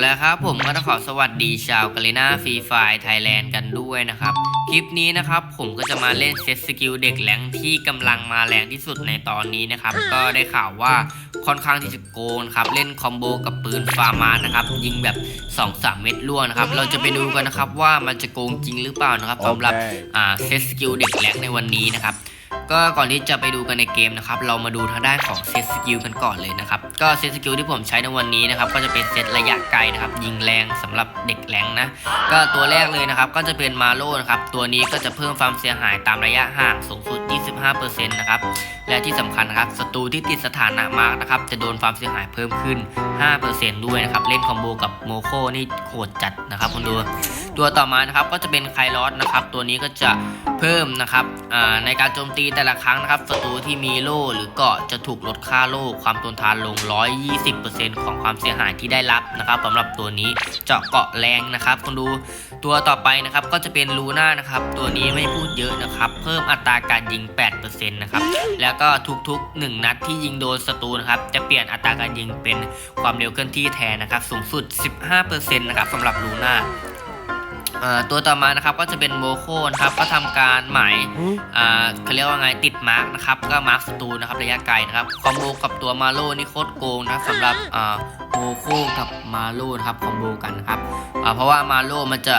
แล้วครับผมก็ต้องขอสวัสดีชาวกาเลนาฟรีไฟไทยแลนด์กันด้วยนะครับ คลิปนี้นะครับผมก็จะมาเล่นเซตสกิลเด็กแหลงที่กำลังมาแรงที่สุดในตอนนี้นะครับ ก็ได้ข่าวว่าค่อนข้างที่จะโกงครับ เล่นคอมโบกับปืนฟาร์มานะครับ ยิงแบบ 2-3 เม็ดล่วงนะครับ เราจะไปดูกันนะครับว่ามันจะโกงจริงหรือเปล่านะครับสำหรับอ่าเซตสกิลเด็กแหลกในวันนี้นะครับ ก็ก่อนที่จะไปดูกันในเกมนะครับ เรามาดูทางด้านของเซตสกิลกันก่อนเลยนะครับ ก็เซตสกิลที่ผมใช้ในวันนี้นะครับ ก็จะเป็นเซตระยะไกลนะครับ ยิงแรงสำหรับเด็กแรงนะ ก็ตัวแรกเลยนะครับ ก็จะเป็นมาโลนะครับ ตัวนี้ก็จะเพิ่มความเสียหายตามระยะห่างสูงสุด 25%นะครับ และที่สำคัญนะครับศัตรูที่ติดสถานะมาร์กนะครับ จะโดนความเสียหายเพิ่มขึ้น 5%ด้วยนะครับ เล่นคอมโบกับโมโคนี่โหดจัดนะครับคุณดูตัวต่อมานะครับก็จะเป็นไคลอสนะครับ ตัวนี้ก็จะเพิ่มนะครับในการโจมตีแต่ละครั้งนะครับศัตรูที่มีโล่หรือเกาะจะถูกลดค่าโล่ความทนทานลง 120%ของความเสียหายที่ได้รับนะครับสำหรับตัวนี้เจาะเกาะแรงนะครับคุณดูตัวต่อไปนะครับก็จะเป็นลูน่านะครับ ตัวนี้ไม่พูดเยอะนะครับ เพิ่มอัตราการยิง8%นะครับ แล้วก็ทุกๆ 1 นัดที่ยิงโดนศัตรูนะครับ จะเปลี่ยนอัตราการยิงเป็นความเร็วเคลื่อนที่แทนนะครับ สูงสุด 15%นะครับสำหรับลูน่าตัวต่อมานะครับก็จะเป็นโมโคนะครับก็ทำการหมายอ่เขาเรียกว่าไงติดมาร์กนะครับก็มาร์กศัตรูนะครับระยะไกลนะครับคอมโบกับตัวมาโลนี่โคตรโกงนะสำหรับโมโคกับมาโลนะครับคอมโบกันนะครับเพราะว่ามาโลมันจะ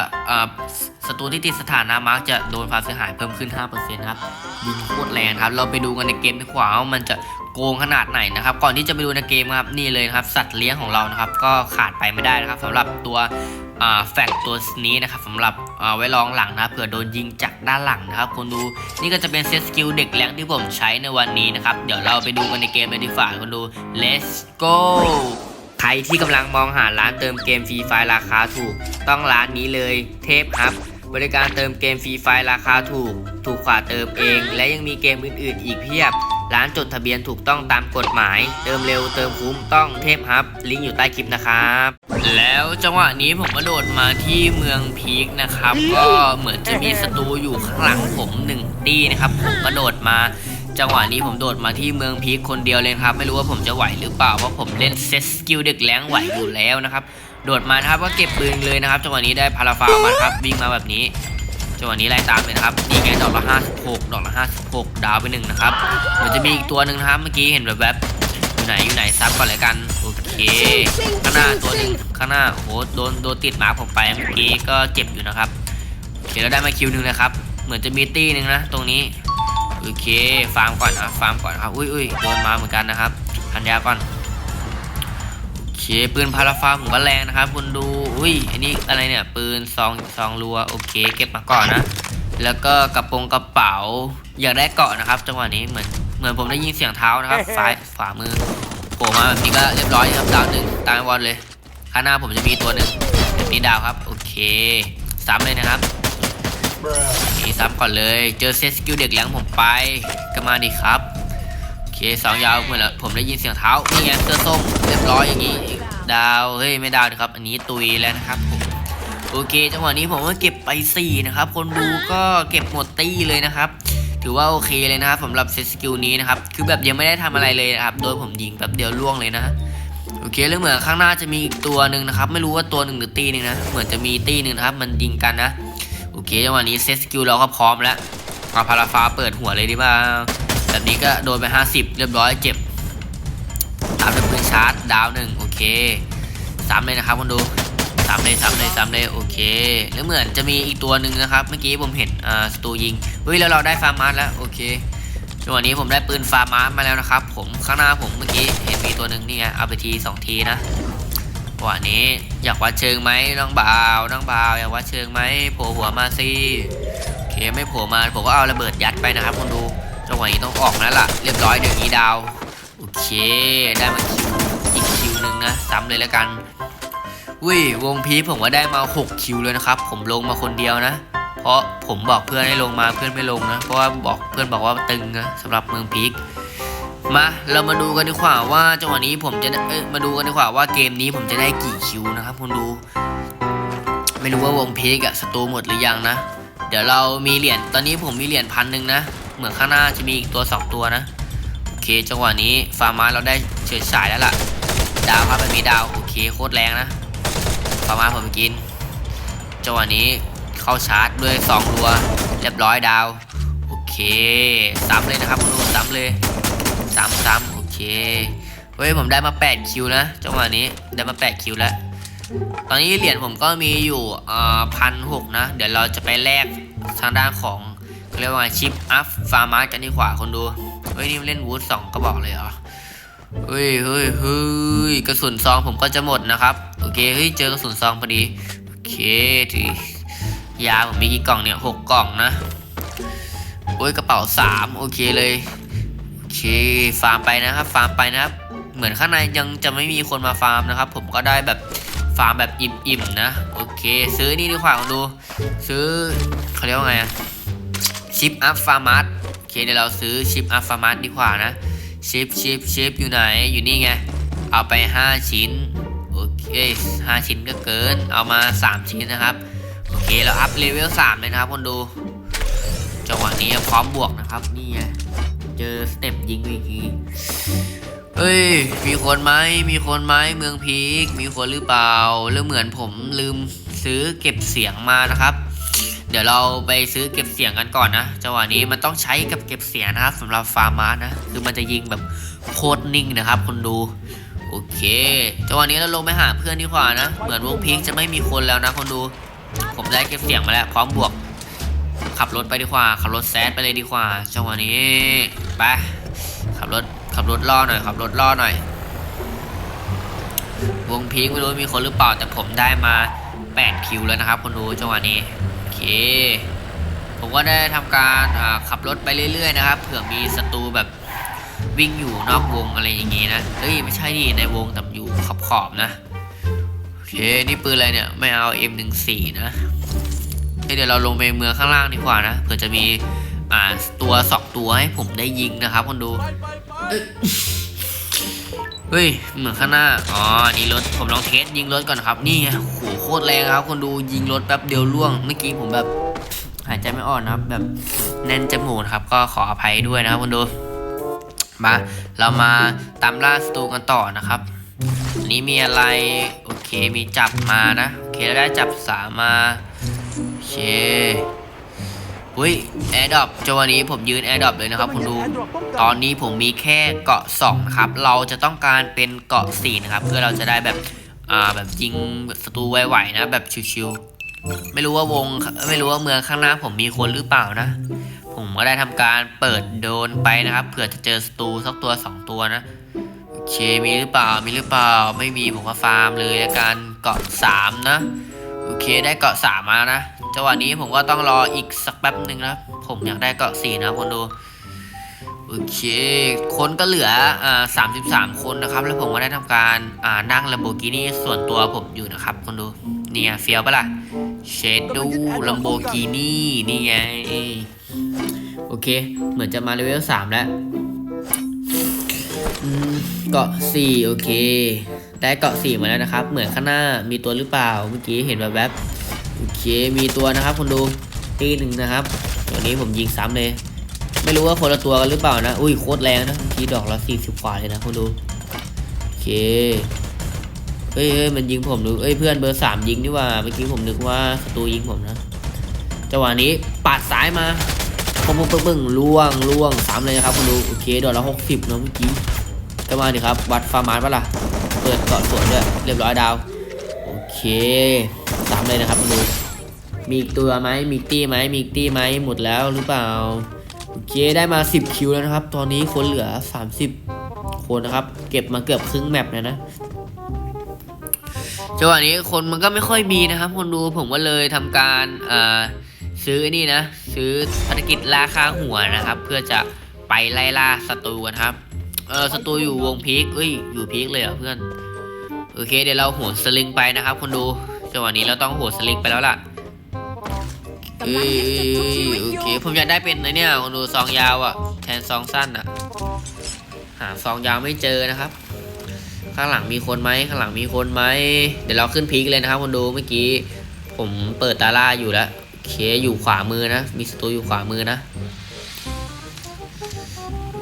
ศัตรูที่ติดสถานะมาร์กจะโดนความเสียหายเพิ่มขึ้น5%นะครับยิงโคตรแรงครับ เราไปดูกันในเกมดีกว่าว่ามันจะโกงขนาดไหนนะครับ ก่อนที่จะไปดูในเกมครับนี่เลยครับ สัตว์เลี้ยงของเรานะครับ ก็ขาดไปไม่ได้นะครับสำหรับตัวแฟกตัวนี้นะครับสำหรับไว้รองหลังนะเผื่อโดนยิงจากด้านหลังนะครับคนดูนี่ก็จะเป็นเซตสกิลเด็กแรงที่ผมใช้ในวันนี้นะครับเดี๋ยวเราไปดูกันในเกมเลยดีกว่าคนดู let's go ใครที่กำลังมองหาร้านเติมเกมฟรีไฟล์ราคาถูก ต้องร้านนี้เลยเทพครับ บริการเติมเกมฟรีไฟล์ราคาถูก ถูกกว่าเติมเอง และยังมีเกมอื่นๆ อีกเพียบ ร้านจดทะเบียนถูกต้องตามกฎหมาย เติมเร็วเติมคุ้มต้องเทพฮับ ลิงก์อยู่ใต้คลิปนะครับ แล้วจังหวะนี้ผมก็โดดมาที่เมืองพีคนะครับ ก็เหมือนจะมีศัตรูอยู่ข้างหลังผมหนึ่งตีนะครับ ผมก็โดดมา จังหวะนี้ผมโดดมาที่เมืองพีคคนเดียวเลยครับ ไม่รู้ว่าผมจะไหวหรือเปล่าเพราะผมเล่นเซตสกิลเด็กแรงไหวอยู่แล้วนะครับ โดดมานะครับก็เก็บปืนเลยนะครับ จังหวะนี้ได้พาราฟาวมาครับวิ่งมาแบบนี้ จังหวะนี้ไล่ตามเลยนะครับดีไงดอกละ56ดอกละ56ดาวไปหนึ่งนะครับเหมือนจะมีอีกตัวหนึ่งนะครับเมื่อกี้เห็นแบบแบบอยู่ไหนอยู่ไหนซับก่อนเลยกันโอเคข้างหน้าตัวหนึ่งข้างหน้าโอ้โหโดนโดนติดหมาผมไปเมื่อกี้ก็เจ็บอยู่นะครับโอเคเราได้มาคิวหนึ่งนะครับเหมือนจะมีตี้หนึ่งนะตรงนี้ โอเค ฟาร์มก่อนนะฟาร์มก่อนครับ อุ้ยอุ้ยโดนมาเหมือนกันนะครับพันยาก่อน โอเค ปืนพาราฟาผมก็แรงนะครับคุณดู อุ้ย อันนี้อะไรเนี่ย ปืนซองซองรัว โอเค เก็บมาก่อนนะ แล้วก็กระโปรงกระเป๋า อยากได้เกาะนะครับ จังหวะนี้เหมือนเหมือนผมได้ยินเสียงเท้านะครับซ้ายขวามือโผล่มาแบบนี้ก็เรียบร้อยครับดาวหนึ่งตามวอลเลยข้างหน้าผมจะมีตัวหนึ่งแบบนี้ดาวครับ โอเคซ้ำเลยนะครับ นี่ซ้ำก่อนเลย เจอเซตสกิลเด็กเลี้ยงผมไปก็มาดีครับโอเคสองยาวเหมือนละผมได้ยินเสียงเท้านี่ไงเสื้อส้มเรียบร้อยอย่างนี้ดาวเฮ้ยไม่ดาวนะครับ อันนี้ตุยแล้วนะครับผมโอเคจังหวะนี้ผมก็เก็บไป 4 นะครับ คนดูก็เก็บหมดตี้เลยนะครับ ถือว่าโอเคเลยนะครับสำหรับเซตสกิลนี้นะครับ คือแบบยังไม่ได้ทำอะไรเลยนะครับ โดยผมยิงแบบเดียวล่วงเลยนะโอเคแล้วเหมือนข้างหน้าจะมีอีกตัวหนึ่งนะครับ ไม่รู้ว่าตัวหนึ่งหรือตีหนึ่งนะ เหมือนจะมีตีหนึ่งนะครับ มันยิงกันนะ เคจังหวะนี้เซตสกิลเราก็พร้อมแล้วเอาพาราฟ้าเปิดหัวเลยดีบ้าแบบนี้ก็โดนไป 50 เรียบร้อยเจ็บตามด้วยปืนชาร์จดาวหนึ่งโอเคสามเลยนะครับคุณดูสามเลยสามเลยสามเลยโอเคแล้วเหมือนจะมีอีกตัวหนึ่งนะครับ เมื่อกี้ผมเห็นอ่าสตูยิงเฮ้ยแล้วเราได้ฟาร์มาร์แล้วโอเคจังหวะนี้ผมได้ปืนฟาร์มาร์มาแล้วนะครับ ผมข้างหน้าผมเมื่อกี้เห็นมีตัวหนึ่งนี่ไงเอาไปทีสองทีนะ วันนี้อยากวัดเชิงไหมน้องบ่าวน้องบ่าว อยากวัดเชิงไหมโผล่หัวมาสิโอเคไม่โผล่มาผมก็เอาระเบิดยัดไปนะครับคนดูจังหวะนี้ต้องออกแล้วล่ะ เรียบร้อยเดี๋ยวนี้ดาวโอเคได้มาคิวอีกคิวหนึ่งนะซ้ำเลยแล้วกันอุ้ยวงพีผมก็ได้มา 6 คิวเลยนะครับ ผมลงมาคนเดียวนะ เพราะผมบอกเพื่อนให้ลงมาเพื่อนไม่ลงนะ เพราะว่าบอกเพื่อนบอกว่าตึงนะสำหรับเมืองพีค มาเรามาดูกันดีกว่าว่าจังหวะนี้ผมจะเอ้ยมาดูกันดีกว่าว่าเกมนี้ผมจะได้กี่คิวนะครับคุณดู ไม่รู้ว่าวงเพกอะสตูหมดหรือยังนะ เดี๋ยวเรามีเหรียญตอนนี้ผมมีเหรียญพันหนึ่งนะ เหมือนข้างหน้าจะมีอีกตัวสองตัวนะโอเคจังหวะนี้ฟาร์มาเราได้เฉิดฉายแล้วล่ะ ดาวครับมันมีดาวโอเคโคตรแรงนะฟาร์มาผมกิน จังหวะนี้เข้าชาร์จด้วยสองรัวเรียบร้อยดาวโอเคซ้ำเลยนะครับคุณดูซ้ำเลย ซ้ำซ้ำโอเค เฮ้ยผมได้มา 8 คิวนะจังหวะนี้ได้มา 8 คิวแล้ว ตอนนี้เหรียญผมก็มีอยู่พันหกนะ เดี๋ยวเราจะไปแลกทางด้านของเรียกว่าชิปอัพฟาร์มากันดีกว่าคนดู เฮ้ยนี่เล่นวูดสองก็บอกเลยเหรอ เฮ้ยเฮ้ยเฮ้ยกระสุนซองผมก็จะหมดนะครับ โอเค เฮ้ยเจอกระสุนซองพอดี โอเคทียาผมมีกี่กล่องเนี่ยหกกล่องนะโอ้ยกระเป๋าสามโอเคเลย เคฟาร์มไปนะครับฟาร์มไปนะครับ เหมือนข้างในยังจะไม่มีคนมาฟาร์มนะครับ ผมก็ได้แบบฟาร์มแบบอิ่มๆนะโอเค ซื้อนี่ดีกว่าคุณดู ซื้อเขาเรียกว่าไงอะชิปอัพฟาร์มัสโอเคเดี๋ยวเราซื้อชิปอัพฟาร์มัสดีกว่านะชิปชิปชิปอยู่ไหนอยู่นี่ไงเอาไป 5 ชิ้นโอเค5ชิ้นก็เกินเอามา 3 ชิ้นนะครับโอเคเราอัพเลเวล3เลยนะครับคนดูจังหวะนี้พร้อมบวกนะครับนี่ไง เจอสเต็ปยิงอีกทีเฮ้ย มีคนไหมมีคนไหมเมืองพีกมีคนหรือเปล่า หรือเหมือนผมลืมซื้อเก็บเสียงมานะครับ เดี๋ยวเราไปซื้อเก็บเสียงกันก่อนนะจังหวะนี้มันต้องใช้กับเก็บเสียงนะครับสำหรับฟาร์มานะ คือมันจะยิงแบบโคตรนิ่งนะครับคนดู โอเค จังหวะนี้เราลงไปหาเพื่อนดีกว่านะ เหมือนวงพีคจะไม่มีคนแล้วนะคนดู ผมได้เก็บเสียงมาแล้วพร้อมบวก ขับรถไปดีกว่า ขับรถแซดไปเลยดีกว่าจังหวะนี้ไปขับรถขับรถล่อหน่อยขับรถล่อหน่อย วงพีคไม่รู้มีคนหรือเปล่าแต่ผมได้มา 8 คิวแล้วนะครับคนดูจังหวะนี้โอเค ผมก็ได้ทำการขับรถไปเรื่อยๆนะครับเผื่อมีศัตรูแบบวิ่งอยู่นอกวงอะไรอย่างงี้นะเฮ้ยไม่ใช่ดิในวงแต่อยู่ขอบๆนะโอเคนี่ปืนอะไรเนี่ยไม่เอา M14 นะ เเดี๋ยวเราลงไปเมืองข้างล่างดีกว่านะเผื่อจะมีอ่าตัวสองตัวให้ผมได้ยิงนะครับคนดูเฮ้ยเหมือนข้างหน้าอ๋อนี่รถผมลองเทสยิงรถก่อนครับ นี่โหโคตรแรงครับ คนดูยิงรถแป๊บเดียวล่วงเมื่อกี้ผมแบบหายใจไม่ออกนะครับ แบบแน่นจมูกครับ ก็ขออภัยด้วยนะครับคนดูมาเรามาตามล่าสตูกันต่อนะครับนี้มีอะไร โอเคมีจับมานะ โอเคแล้วได้จับสามา โอเคอุ้ยแอร์ดรอปจังหวะนี้ผมยืนแอร์ดรอปเลยนะครับคุณดู ตอนนี้ผมมีแค่เกาะ2นะครับ เราจะต้องการเป็นเกาะ4นะครับ เพื่อเราจะได้แบบ อ่า แบบยิงศัตรูไวๆนะ แบบชิวๆ ไม่รู้ว่าวง ไม่รู้ว่าเมืองข้างหน้าผมมีคนหรือเปล่านะ ผมก็ได้ทำการเปิดโดนไปนะครับ เผื่อจะเจอศัตรูสักตัวสองตัวนะ โอเค มีหรือเปล่า มีหรือเปล่า ไม่มีผมก็ฟาร์มเลยละกัน เกาะสามนะ เคได้เกาะสามมานะจังหวะนี้ผมก็ต้องรออีกสักแป๊บหนึ่งนะผมอยากได้เกาะสี่นะคนดูโอเค คนก็เหลืออ่าสามสิบสามคนนะครับ แล้วผมก็ได้ทำการอ่านั่ง Lamborghini ส่วนตัวผมอยู่นะครับคนดูเนี่ยเฟียวปะล่ะเชดดู Lamborghini นี่ไงโอเค เหมือนจะมาเลเวลสามแล้วเกาะสี่โอเค ได้เกาะสี่มาแล้วนะครับ เหมือนข้างหน้ามีตัวหรือเปล่า เมื่อกี้เห็นแบบแบบโอเค มีตัวนะครับคนดูตีหนึ่งนะครับ ตัวนี้ผมยิงซ้ำเลย ไม่รู้ว่าคนละตัวกันหรือเปล่านะ อุ้ยโคตรแรงนะเมื่อกี้ดอกละสี่สิบกว่าเลยนะคนดูโอเคเฮ้ยเฮ้ยมันยิงผมดูเอ้ยเพื่อนเบอร์สามยิงนี่ว่าเมื่อกี้ผมนึกว่าศัตรูยิงผมนะจังหวะนี้ปาดซ้ายมาปึ้งปึ้งปึ้งปึ้งล่วงล่วงสามเลยนะครับคุณดูโอเคดอกละหกสิบเนาะเมื่อกี้ ก็มาดิครับ วัดฟาร์มาร์ปะล่ะ เปิดเกาะสวนด้วย เรียบร้อยดาว โอเคสามเลยนะครับคุณดูมีอีกตัวไหมมีตี้ไหมมีตี้ไหมหมดแล้วหรือเปล่า โอเค ได้มา 10 คิวแล้วนะครับ ตอนนี้คนเหลือ 30 คนนะครับ เก็บมาเกือบครึ่งแมปเลยนะจังหวะนี้คนมันก็ไม่ค่อยมีนะครับ คนดูผมก็เลยทำการอ่อซื้อนี่นะ ซื้อภารกิจล่าคาหัวนะครับ เพื่อจะไปไล่ล่าศัตรูกันครับ เออศัตรูอยู่วงพีคเอ้ย อยู่พีคเลยเหรอเพื่อน โอเค เดี๋ยวเราโหนสลิงไปนะครับคนดูจังหวะนี้เราต้องโหนสลิงไปแล้วล่ะเอ้ยโอเค ผมอยากได้เป็นนะเนี่ยคนดูซองยาวอะ แทนซองสั้นอะ หาซองยาวไม่เจอนะครับ ข้างหลังมีคนไหมข้างหลังมีคนไหม เดี๋ยวเราขึ้นพีคเลยนะครับคนดูเมื่อกี้ ผมเปิดตาล่าอยู่แล้วโอเคอยู่ขวามือนะ มีศัตรูอยู่ขวามือนะ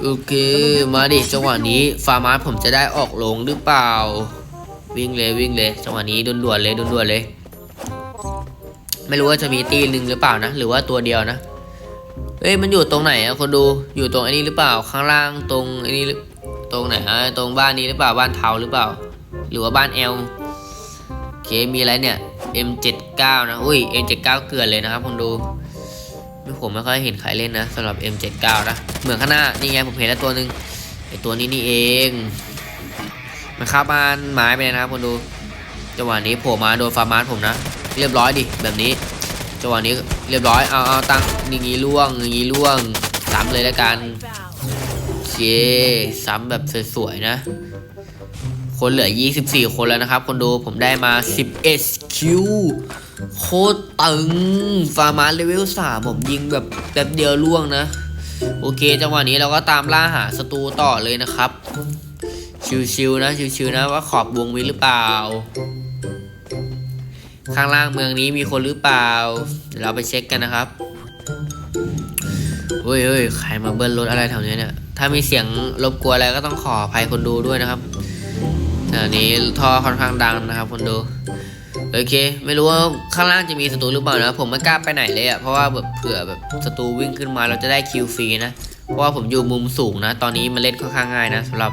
โอเค มาดิจังหวะนี้ฟาร์มาสผมจะได้ออกลงหรือเปล่า วิ่งเลยวิ่งเลยจังหวะนี้ด่วนๆเลยด่วนๆเลย ไม่รู้ว่าจะมีตีหนึ่งหรือเปล่านะ หรือว่าตัวเดียวนะเอ้ยมันอยู่ตรงไหนอะคนดูอยู่ตรงไอ้นี้หรือเปล่าข้างล่างตรงไอ้นี้หรือตรงไหนอะตรงบ้านนี้หรือเปล่าบ้านเทาหรือเปล่า หรือว่าบ้านแอลโอเคมีอะไรเนี่ย M79 นะอุ้ย M79 เกลือนเลยนะครับคนดู ผมไม่ค่อยเห็นใครเล่นนะสำหรับ M79 นะเหมือนข้างหน้านี่ไงผมเห็นแล้วตัวหนึ่งไอตัวนี้นี่เอง มันเข้าบ้านไม้ไปเลยนะครับคนดูจังหวะนี้โผล่มาโดนฟาร์มาสผมนะ เรียบร้อยดิแบบนี้จังหวะนี้เรียบร้อยเอาเอาตั้งอย่างงี้ล่วงอย่างงี้ล่วงซ้ำเลยแล้วกันโอเคซ้ำแบบสวยๆนะ คนเหลือ 24 คนแล้วนะครับ คนดูผมได้มา11คิว โคตรตึงฟาร์มาเลเวล3ผมยิงแบบแป๊บเดียวล่วงนะ โอเค จังหวะนี้เราก็ตามล่าหาศัตรูต่อเลยนะครับ ชิวๆนะ ชิวๆนะว่าขอบวงมีหรือเปล่า ข้างล่างเมืองนี้มีคนหรือเปล่าเดี๋ยวเราไปเช็คกันนะครับเฮ้ยเฮ้ยใครมาเบิ้ลรถอะไรแถวนี้เนี่ย ถ้ามีเสียงรบกวนอะไรก็ต้องขออภัยคนดูด้วยนะครับแถวนี้ท่อค่อนข้างดังนะครับคนดู โอเค ไม่รู้ว่าข้างล่างจะมีศัตรูหรือเปล่านะ ผมไม่กล้าไปไหนเลยอะ่ะ เพราะว่าแบบเผื่อแบบศัตรูวิ่งขึ้นมาเราจะได้คิวฟรีนะ เพราะว่าผมอยู่มุมสูงนะ ตอนนี้มันเล่นค่อนข้างง่ายนะสำหรับ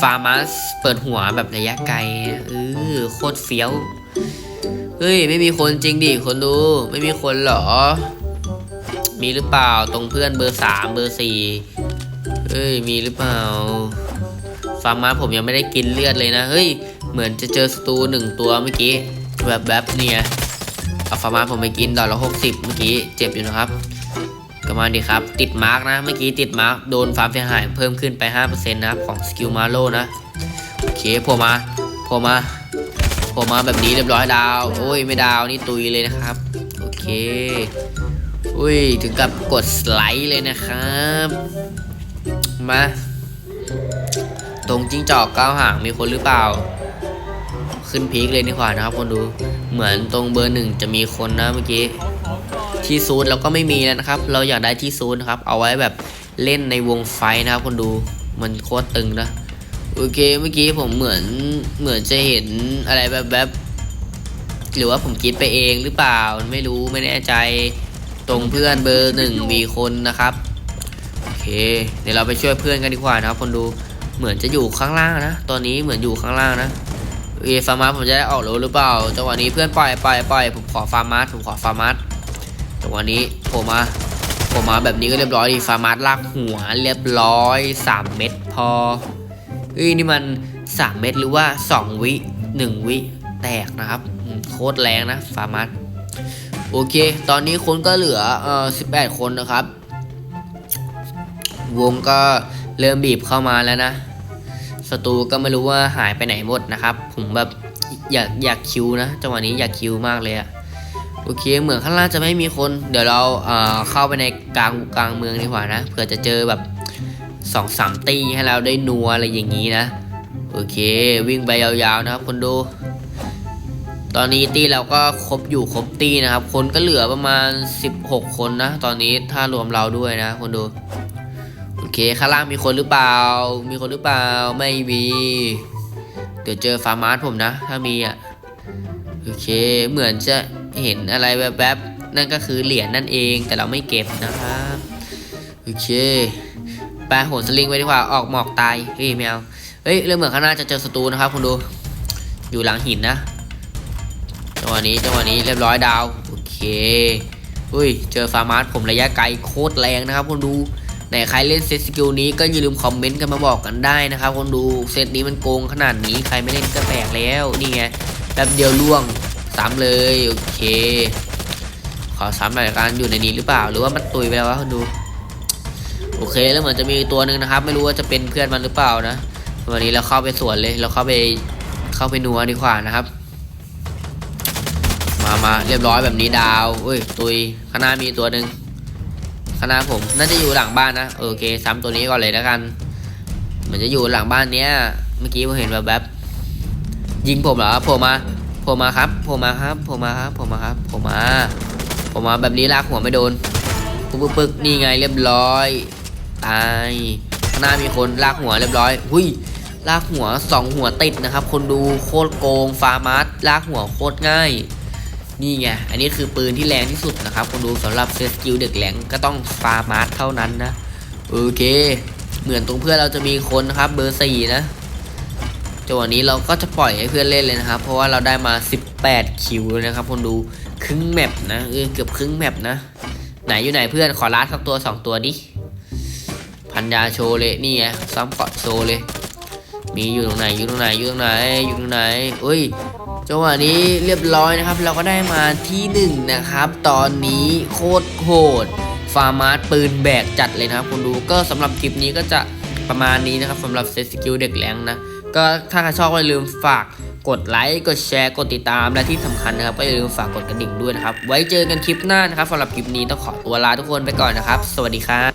ฟาร์มัสเปิดหัวแบบระยะไกลเออโคตรเฟี้ยว เฮ้ย ไม่มีคนจริงดิคนดู ไม่มีคนเหรอ มีหรือเปล่าตรงเพื่อนเบอร์สามเบอร์สี่เฮ้ย มีหรือเปล่า ฟาร์มาผมยังไม่ได้กินเลือดเลยนะ เฮ้ย เหมือนจะเจอสตูหนึ่งตัวเมื่อกี้ แบบแบบเนี่ยเอาฟาร์มาผมไปกินดอกละหกสิบเมื่อกี้เจ็บอยู่นะครับก็มาดิครับ ติดมาร์กนะ เมื่อกี้ติดมาร์กโดนฟาร์มเสียหายเพิ่มขึ้นไป 5%นะครับของสกิลมาโลนะ โอเคผล่มาผล่มาผมมาแบบนี้เรียบร้อยดาว โอ้ย ไม่ดาวนี่ตุยเลยนะครับ โอเค อุ้ย ถึงกับกดสไลด์เลยนะครับ มา ตรงจิ้งจอกก้าวหางมีคนหรือเปล่า ขึ้นพีคเลยดีกว่านะครับ คนดูเหมือนตรงเบอร์หนึ่งจะมีคนนะเมื่อกี้ที่ซูดเราก็ไม่มีแล้วนะครับ เราอยากได้ที่ซูดนะครับ เอาไว้แบบเล่นในวงไฟนะครับ คนดูมันโคตรตึงนะโอเคเมื่อกี้ผมเหมือนเหมือนจะเห็นอะไรแบบแบบๆหรือว่าผมคิดไปเองหรือเปล่าไม่รู้ไม่แน่ใจตรงเพื่อนเบอร์หนึ่งมีคนนะครับโอเค เดี๋ยวเราไปช่วยเพื่อนกันดีกว่านะครับ คนดูเหมือนจะอยู่ข้างล่างนะตอนนี้เหมือนอยู่ข้างล่างนะ เอฟาร์มาสผมจะได้ออกรถหรือเปล่าจังหวะนี้เพื่อนปล่อยปล่อยปล่อยผมขอฟาร์มาสผมขอฟาร์มาสจังหวะนี้ผมมาผมมาแบบนี้ก็เรียบร้อยดีฟาร์มาสลากหัวเรียบร้อยสามเม็ดพอเอ้ยนี่มัน 3 เม็ดหรือว่า 2 วิ 1 วิแตกนะครับโคตรแรงนะฟาร์มัสโอเค ตอนนี้คนก็เหลือเอ่อ18 คนนะครับ วงก็เริ่มบีบเข้ามาแล้วนะ ศัตรูก็ไม่รู้ว่าหายไปไหนหมดนะครับ ผมแบบอยากอยากคิวนะจังหวะนี้อยากคิวมากเลยอะโอเคเหมือนข้างล่างจะไม่มีคน เดี๋ยวเราเอ่อเข้าไปในกลางกลางเมืองดีกว่านะเผื่อจะเจอแบบสองสามตีให้เราได้นัวอะไรอย่างนี้นะโอเค วิ่งไปยาวๆนะครับคนดูตอนนี้ตีเราก็ครบอยู่ครบตีนะครับ คนก็เหลือประมาณ 16 คนนะ ตอนนี้ถ้ารวมเราด้วยนะ คนดู เคข้างล่างมีคนหรือเปล่า มีคนหรือเปล่า ไม่มี เดี๋ยวเจอฟาร์มาร์สผมนะ ถ้ามีอะ โอเค เหมือนจะเห็นอะไรแวบๆ นั่นก็คือเหรียญนั่นเอง แต่เราไม่เก็บนะครับ โอเคไปโหนสลิงไปดีกว่า ออกหมอกตาย เฮ้ยแมว เฮ้ย เรื่องเหมือนข้างหน้าจะเจอศัตรูนะครับคุณดู อยู่หลังหินนะ จังหวะนี้ จังหวะนี้เรียบร้อยดาว โอเค อุ้ย เจอฟาร์มาร์สผมระยะไกลโคตรแรงนะครับคุณดู ไหนใครเล่นเซตสกิลนี้ก็อย่าลืมคอมเมนต์กันมาบอกกันได้นะครับคุณดูเซตนี้มันโกงขนาดนี้ใครไม่เล่นก็แตกแล้วนี่ไงแป๊บเดียวล่วงซ้ำเลยโอเค ขอซ้ำหน่อยกันอยู่ในนี้หรือเปล่า หรือว่ามันตุยไปแล้ววะคุณดูโอเคแล้วเหมือนจะมีตัวหนึ่งนะครับ ไม่รู้ว่าจะเป็นเพื่อนมันหรือเปล่านะวันนี้เราเข้าไปสวนเลยเราเข้าไปเข้าไปนัวดีกว่านะครับ มามาเรียบร้อยแบบนี้ดาวเอ้ยตุยข้างหน้ามีตัวหนึ่ง ข้างหน้าผมน่าจะอยู่หลังบ้านนะโอเคซ้ำตัวนี้ก่อนเลยแล้วกันเหมือนจะอยู่หลังบ้านเนี้ยเมื่อกี้ผมเห็นแบบแบบยิงผมเหรอผล่มาผล่มาครับผล่มาครับผล่มาครับผล่มาครับผล่มาผล่มาแบบนี้ลากหัวไม่โดนปึ๊กปึ๊กนี่ไงเรียบร้อยตายข้างหน้ามีคนลากหัวเรียบร้อยหุยลากหัวสองหัวติดนะครับ คนดูโคตรโกงฟาร์มัสลากหัวโคตรง่าย นี่ไง อันนี้คือปืนที่แรงที่สุดนะครับคนดูสำหรับเซสกิลเด็กแหลงก็ต้องฟาร์มัสเท่านั้นนะ โอเค เหมือนตรงเพื่อนเราจะมีคนนะครับเบอร์สี่นะจังหวะนี้เราก็จะปล่อยให้เพื่อนเล่นเลยนะครับ เพราะว่าเราได้มา 18 คิวแล้วนะครับคนดูครึ่งแมปนะเออเกือบครึ่งแมปนะ ไหนอยู่ไหนเพื่อนขอลัดสักตัวสองตัวดิพันยาโชเลยนี่ไงซ้ำเกาะโชเลย มีอยู่ตรงไหนอยู่ตรงไหนอยู่ตรงไหนอยู่ตรงไหนเอ้ย จังหวะนี้เรียบร้อยนะครับ เราก็ได้มาที่หนึ่งนะครับ ตอนนี้โคตรโหดฟาร์มาร์ปืนแบกจัดเลยนะครับคุณดูก็สำหรับคลิปนี้ก็จะประมาณนี้นะครับสำหรับเซตสกิลเด็กแรงนะ ก็ถ้าใครชอบก็อย่าลืมฝากกดไลค์กดแชร์กดติดตามและที่สำคัญนะครับ ก็อย่าลืมฝากกดกระดิ่งด้วยนะครับ ไว้เจอกันคลิปหน้านะครับสำหรับคลิปนี้ต้องขอตัวลาทุกคนไปก่อนนะครับ สวัสดีครับ